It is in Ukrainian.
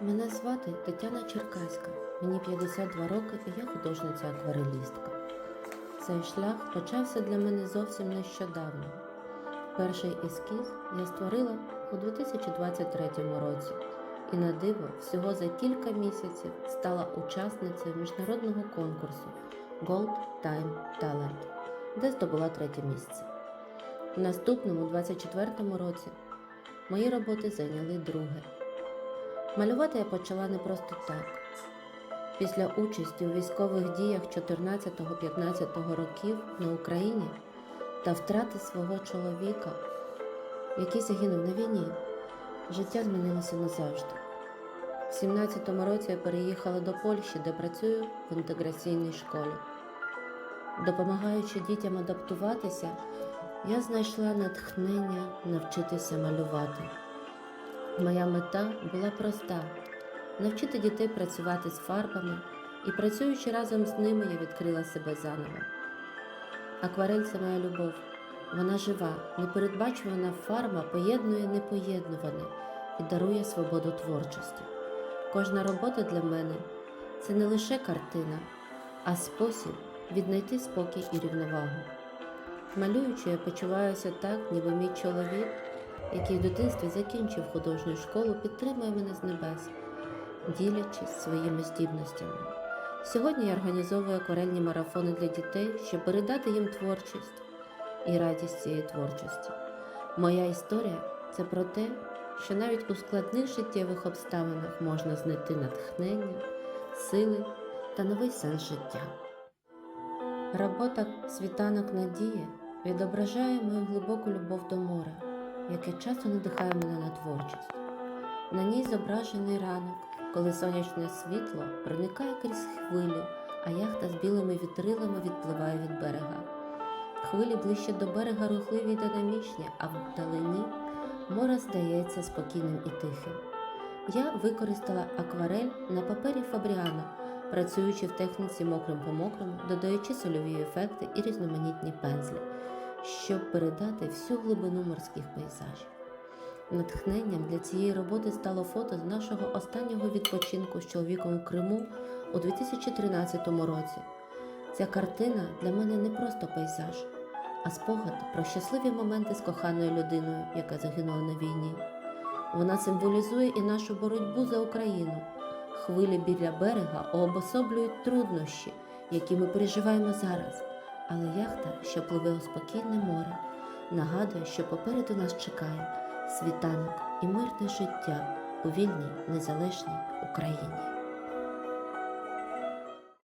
Мене звати Тетяна Черкаська. Мені 52 роки і я художниця акварелістка. Цей шлях почався для мене зовсім нещодавно. Перший ескіз я створила у 2023 році і на диво всього за кілька місяців стала учасницею міжнародного конкурсу Gold Time Talent, де здобула третє місце. В наступному 24-му році мої роботи зайняли друге. Малювати я почала не просто так. Після участі у військових діях 14-15 років на Україні та втрати свого чоловіка, який загинув на війні, життя змінилося назавжди. В 17-му році я переїхала до Польщі, де працюю в інтеграційній школі. Допомагаючи дітям адаптуватися, я знайшла натхнення навчитися малювати. Моя мета була проста навчити дітей працювати з фарбами, і працюючи разом з ними, я відкрила себе заново. Акварель це моя любов. Вона жива, непередбачувана фарба поєднує непоєднуване і дарує свободу творчості. Кожна робота для мене це не лише картина, а спосіб віднайти спокій і рівновагу. Малюючи, я почуваюся так, ніби мій чоловік, який в дитинстві закінчив художню школу, підтримує мене з небес, ділячись своїми здібностями. Сьогодні я організовую акварельні марафони для дітей, щоб передати їм творчість і радість цієї творчості. Моя історія це про те, що навіть у складних життєвих обставинах можна знайти натхнення, сили та новий сенс життя. Робота Світанок Надії відображає мою глибоку любов до моря, яке часто надихає мене на творчість. На ній зображений ранок, коли сонячне світло проникає крізь хвилі, а яхта з білими вітрилами відпливає від берега. Хвилі ближче до берега рухливі й динамічні, а вдалині море здається спокійним і тихим. Я використала акварель на папері Фабріано, працюючи в техніці мокрим по мокрому, додаючи сольові ефекти і різноманітні пензлі, щоб передати всю глибину морських пейзажів. Натхненням для цієї роботи стало фото з нашого останнього відпочинку з чоловіком у Криму у 2013 році. Ця картина для мене не просто пейзаж, а спогад про щасливі моменти з коханою людиною, яка загинула на війні. Вона символізує і нашу боротьбу за Україну. Хвилі біля берега обособлюють труднощі, які ми переживаємо зараз. Але яхта, що пливе у спокійне море, нагадує, що попереду нас чекає світанок і мирне життя у вільній незалежній Україні.